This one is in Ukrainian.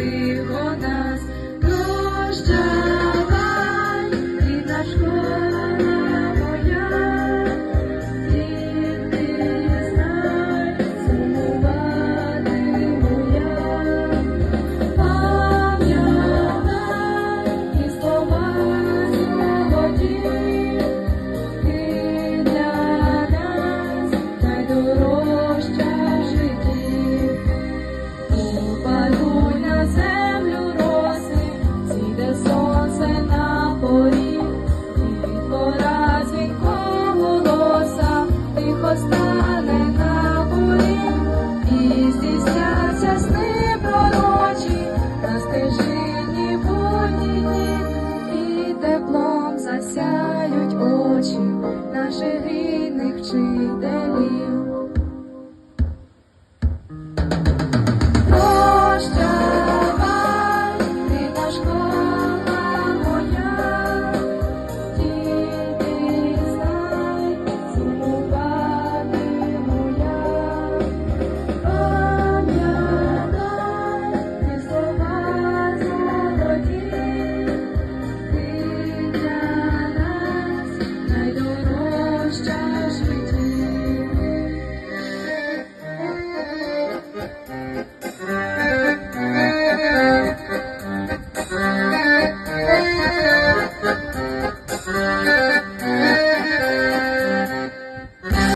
тихо нас прощавай, рідна школа моя, і ти знай, сумуватиму я, пам'ятай і слова свободі, ти для нас найдорожчі. наших рідних вчителів.